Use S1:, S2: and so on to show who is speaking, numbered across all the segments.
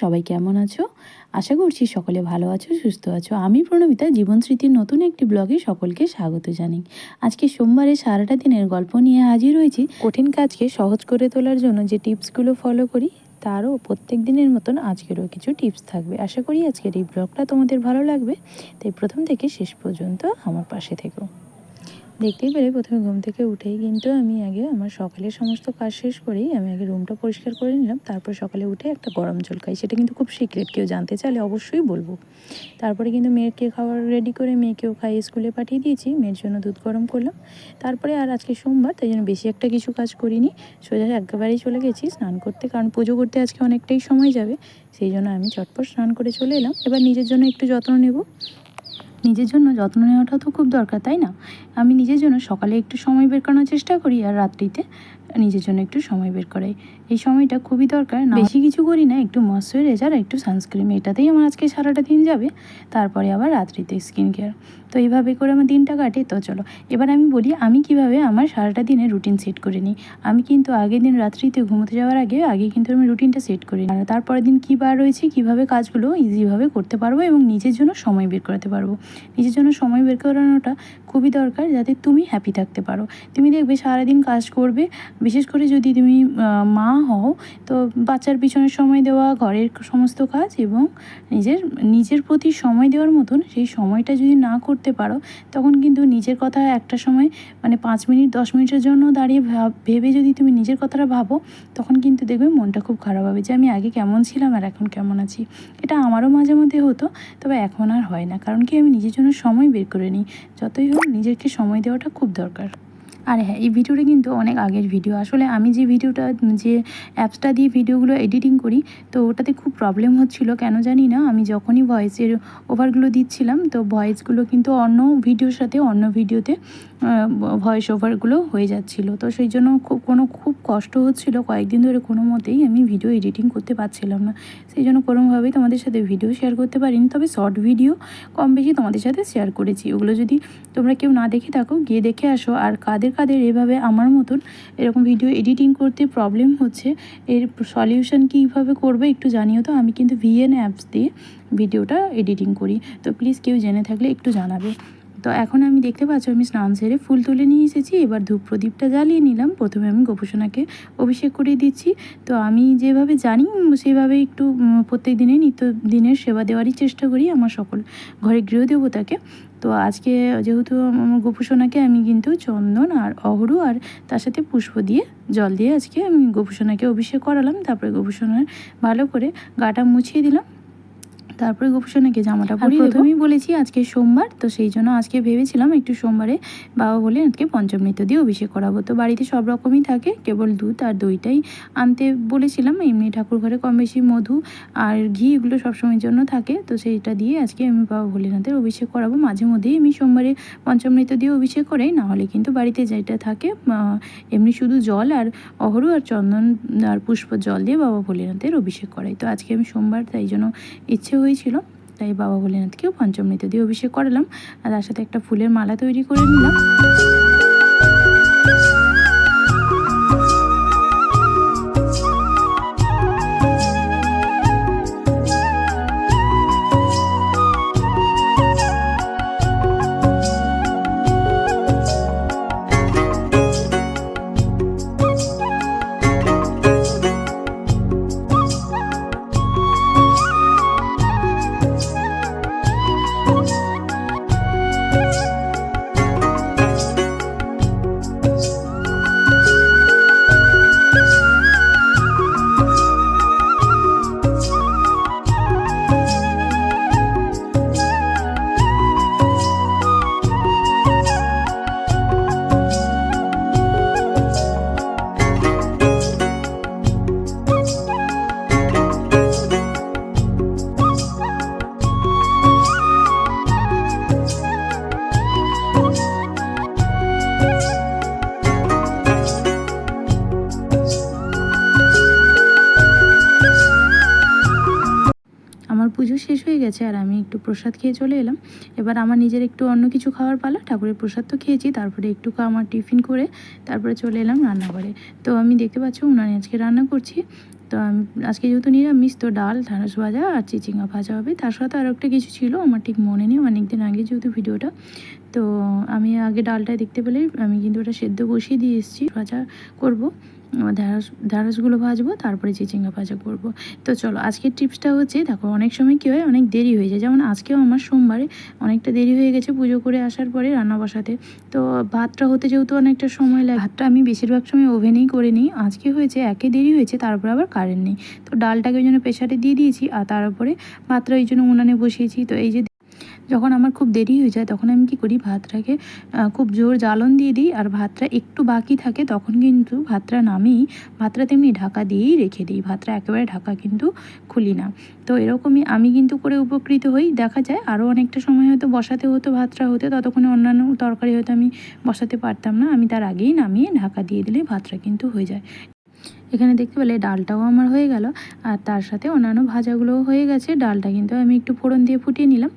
S1: সবাই কেমন আছো? আশা করছি সকলে ভালো আছো, সুস্থ আছো। আমি প্রণমিতা জীবন স্মৃতির নতুন একটি ব্লগে সকলকে স্বাগত জানাই। আজকে সোমবারে সারাটা দিনের গল্প নিয়ে হাজির হয়েছি। কঠিন কাজকে সহজ করে তোলার জন্য যে টিপসগুলো ফলো করি, তারও প্রত্যেক দিনের মতন আজকেরও কিছু টিপস থাকবে। আশা করি আজকের এই ব্লগটা তোমাদের ভালো লাগবে। তাই প্রথম থেকে শেষ পর্যন্ত আমার পাশে থেকো। দেখতেই পেরে প্রথমে ঘুম থেকে উঠেই কিন্তু আমি আগে আমার সকালের সমস্ত কাজ শেষ করেই আমি আগে রুমটা পরিষ্কার করে নিলাম। তারপর সকালে উঠে একটা গরম জল খাই। সেটা কিন্তু খুব সিক্রেট কেউ জানতে চাইলে অবশ্যই বলব। তারপরে কিন্তু মেয়েকে খাবার রেডি করে মেয়েকেও খাই, স্কুলে পাঠিয়ে দিয়েছি। মেয়ের জন্য দুধ গরম করলাম। তারপরে আর আজকে সোমবার, তাই জন্য বেশি একটা কিছু কাজ করিনি। সোজা একেবারেই চলে গেছি স্নান করতে, কারণ পুজো করতে আজকে অনেকটাই সময় যাবে। সেই জন্য আমি চটপট স্নান করে চলে এলাম। এবার নিজের জন্য একটু যত্ন নেব। নিজের জন্য যত্ন নেওয়াটা তো খুব দরকার, তাই না? আমি নিজের জন্য সকালে একটু সময় বের করানোর চেষ্টা করি আর রাত্রিতে। নিজের জন্য একটু সময় বের করাই। এই সময়টা খুবই দরকার। না বেশি কিছু করি না, একটু ময়শ্চারাইজার একটু সানস্ক্রিন এটাতেই আমার আজকে সারাটা দিন যাবে। তারপরে আবার রাত্রিতে স্কিন কেয়ার তো এইভাবে করে আমার দিনটা কাটে। তো চলো, এবার আমি বলি আমি কীভাবে আমার সারাটা দিনের রুটিন সেট করে নিই। আমি কিন্তু আগের দিন রাত্রিতে ঘুমোতে যাওয়ার আগে আগে কিন্তু আমি রুটিনটা সেট করি। আর তারপরের দিন কী বার রয়েছে, কীভাবে কাজগুলো ইজিভাবে করতে পারব এবং নিজের জন্য সময় বের করাতে পারব। নিজের জন্য সময় বের করানোটা খুবই দরকার যাতে তুমি হ্যাপি থাকতে পারো। তুমি দেখবে সারাদিন কাজ করবে বিশেষ করে যদি তুমি মা হও, তো বাচ্চার পিছনে সময় দেওয়া, ঘরের সমস্ত কাজ এবং নিজের নিজের প্রতি সময় দেওয়ার মতন সেই সময়টা যদি না করতে পারো, তখন কিন্তু নিজের কথা একটা সময় মানে পাঁচ মিনিট, দশ মিনিটের জন্য দাঁড়িয়ে ভাব- যদি তুমি নিজের কথাটা ভাবো, তখন কিন্তু দেখবে মনটা খুব খারাপ হবে যে আমি আগে কেমন ছিলাম আর এখন কেমন আছি। এটা আমারও মাঝে মধ্যে হতো, তবে এখন আর হয় না। কারণ কি আমি নিজের জন্য সময় বের করে নিই। যতই হোক নিজেকে সময় দেওয়াটা খুব দরকার। আর হ্যাঁ এই ভিডিওটা কিন্তু অনেক আগের ভিডিও। আসলে আমি যে ভিডিওটা, যে অ্যাপসটা দিয়ে ভিডিওগুলো এডিটিং করি, তো ওটাতে খুব প্রবলেম হচ্ছিল, কেন জানি না। আমি যখনই ভয়েসের ওভারগুলো দিচ্ছিলাম, তো ভয়েসগুলো কিন্তু অন্য ভিডিওর সাথে অন্য ভিডিওতে ভয়েস ওভারগুলো হয়ে যাচ্ছিল। তো সেই জন্য খুব, কোনো খুব কষ্ট হচ্ছিল। কয়েকদিন ধরে কোনো মতেই আমি ভিডিও এডিটিং করতে পারছিলাম না। সেই জন্য কোনোভাবেই তোমাদের সাথে ভিডিও শেয়ার করতে পারিনি। তবে শর্ট ভিডিও কম বেশি তোমাদের সাথে শেয়ার করেছি। ওগুলো যদি তোমরা কেউ না দেখে থাকো, গিয়ে দেখে আসো। আর কাদের কাদের এভাবে আমার মতন এরকম ভিডিও এডিটিং করতে প্রবলেম হচ্ছে, এর সলিউশন কীভাবে করবে একটু জানিও তো? আমি কিন্তু ভিএন অ্যাপস দিয়ে ভিডিওটা এডিটিং করি। তো প্লিজ কেউ জেনে থাকলে একটু জানাবে। তো এখন আমি দেখতে পাচ্ছ, আমি স্নান সেরে ফুল তুলে নিয়ে এসেছি। এবার ধূপ প্রদীপটা জ্বালিয়ে নিলাম। প্রথমে আমি গোপোষণাকে অভিষেক করে দিচ্ছি। তো আমি যেভাবে জানি, সেভাবে একটু প্রত্যেক দিনে নিত্য দিনের সেবা দেওয়ারই চেষ্টা করি আমার সকল ঘরে গৃহদেবতাকে তো আজকে যেহেতু আমার গোপুসোনাকে আমি কিন্তু চন্দন আর অহরু আর তার সাথে পুষ্প দিয়ে, জল দিয়ে আজকে আমি গোপুসোনাকে অভিষেক করালাম। তারপরে গোপুসোনার ভালো করে গাটা মুছিয়ে দিলাম। তারপরে গোপুসোনাকে জামাটা পরিয়ে প্রথমেই বলেছি আজকে সোমবার তো সেই জন্য আজকে ভেবেছিলাম একটু সোমবারে বাবা বলে আজকে পঞ্চমৃত্য দিয়ে অভিষেক করাবো। তো বাড়িতে সব রকমই থাকে কেবল দুধ আর দইটাই আনতে বলেছিলাম। এমনি ঠাকুর ঘরে কম বেশি মধু আর ঘি এগুলো সবসময়ের জন্য থাকে তো সেইটা দিয়ে আজকে আমি বাবা ভোলেনাথের অভিষেক করাবো। মাঝে মধ্যেই আমি সোমবারে পঞ্চমৃত দিয়ে অভিষেক করাই না হলে কিন্তু বাড়িতে যেটা থাকে এমনি শুধু জল আর অহরু আর চন্দন আর পুষ্প জল দিয়ে বাবা ভোলেনাথের অভিষেক করাই। তো আজকে আমি সোমবার তাই জন্য ইচ্ছে হয়েছিল তাই বাবা ভোলেনাথকেও পঞ্চমৃত দিয়ে অভিষেক করালাম। আর তার সাথে একটা ফুলের মালা তৈরি করে নিলাম। শেষ হয়ে গেছে আর আমি একটু প্রসাদ খেয়ে চলে এলাম। এবার আমার নিজের একটু অন্য কিছু খাওয়ার পালা। ঠাকুরের প্রসাদ তো খেয়েছি, তারপরে একটু আমার টিফিন করে তারপরে চলে এলাম রান্নাঘরে। তো আমি দেখতে পাচ্ছি উনানে আজকে রান্না করছি। তো আমি, আজকে যেহেতু নিরামিষ, তো ডাল, ঢ্যাঁড়স ভাজা আর চিচিঙ্গা ভাজা হবে। তার সাথে আরও একটা কিছু ছিল, আমার ঠিক মনে নেই অনেক দিন আগে যেহেতু ভিডিওটা। তো আমি আগে ডালটা দেখতে পেলেই আমি কিন্তু ওটা সেদ্ধ বসিয়ে দিয়ে এসেছি, ভাজা করব। ঢ্যাঁড়স ঢ্যাঁড়সগুলো ভাজবো, তারপরে চিচিঙ্গা ভাজা করব। তো চলো, আজকের টিপসটা হচ্ছে, দেখো, অনেক সময় কী হয়, অনেক দেরি হয়ে যায়। যেমন আজকেও আমার সোমবারে অনেকটা দেরি হয়ে গেছে পুজো করে আসার পরে রান্না বসাতে। তো ভাতটা হতে যেহেতু অনেকটা সময় লাগে, ভাতটা আমি বেশিরভাগ সময় ওভেনেই করে নিই। আজকে হয়েছে, একে দেরি হয়েছে, তারপর আবার কারেন্ট নেই। তো ডালটাকে ওই জন্য প্রেশারে দিয়ে দিয়েছি, আর তারপরে ভাতটা ওই জন্য উনানে বসিয়েছি। তো এই যে যখন আমার খুব দেরি হয়ে যায়, তখন আমি কি করি? ভাতটাকে খুব জোর জ্বালন দিয়ে দিই আর ভাতটা একটু বাকি থাকে, তখন কিন্তু ভাতটা নামিয়ে ভাতটা তেমনি ঢাকা দিয়েই রেখে দিই। ভাতটা একেবারে ঢাকা কিন্তু খুলি না। তো এরকমই আমি কিন্তু করে উপকৃত হই। দেখা যায় আরও অনেকটা সময় হয়তো বসাতে হতো, ভাতটা হতে, ততক্ষণে অন্যান্য তরকারি হয়তো আমি বসাতে পারতাম না। আমি তার আগেই নামিয়ে ঢাকা দিয়ে দিলে ভাতটা কিন্তু হয়ে যায়। এখানে দেখতে পেলে ডালটাও আমার হয়ে গেল আর তার সাথে অন্যান্য ভাজাগুলোও হয়ে গেছে। ডালটা কিন্তু আমি একটু ফোড়ন দিয়ে ফুটিয়ে নিলাম।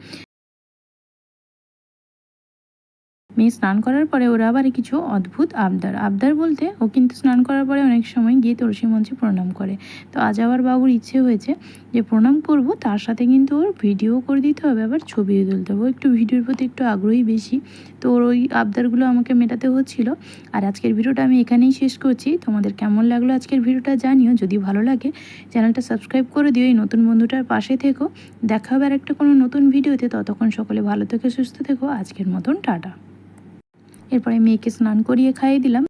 S1: মেয়ে স্নান করার পরে ওরা আবার কিছু অদ্ভুত আবদার। আবদার বলতে ও কিন্তু স্নান করার পরে অনেক সময় গিয়ে তুলসী মঞ্চে প্রণাম করে। তো আজ আবার বাবুর ইচ্ছে হয়েছে যে প্রণাম করব, তার সাথে কিন্তু ওর ভিডিও করে দিতে হবে, আবার ছবিও তুলতে হবে। একটু ভিডিওর প্রতি একটু আগ্রহী বেশি। তো ওর ওই আবদারগুলো আমাকে মেটাতে হচ্ছিল। আর আজকের ভিডিওটা আমি এখানেই শেষ করছি। তোমাদের কেমন লাগল আজকের ভিডিওটা জানিও। যদি ভালো লাগে, চ্যানেলটা সাবস্ক্রাইব করে দিও। এই নতুন বন্ধুটার পাশে থেকো। দেখা হবে আর একটা কোনো নতুন ভিডিওতে। ততক্ষণ সকলে ভালো থেকো, সুস্থ থেকো। আজকের মতন, টাটা। এরপরে মেয়েকে স্নান করিয়ে খাইয়ে দিলাম।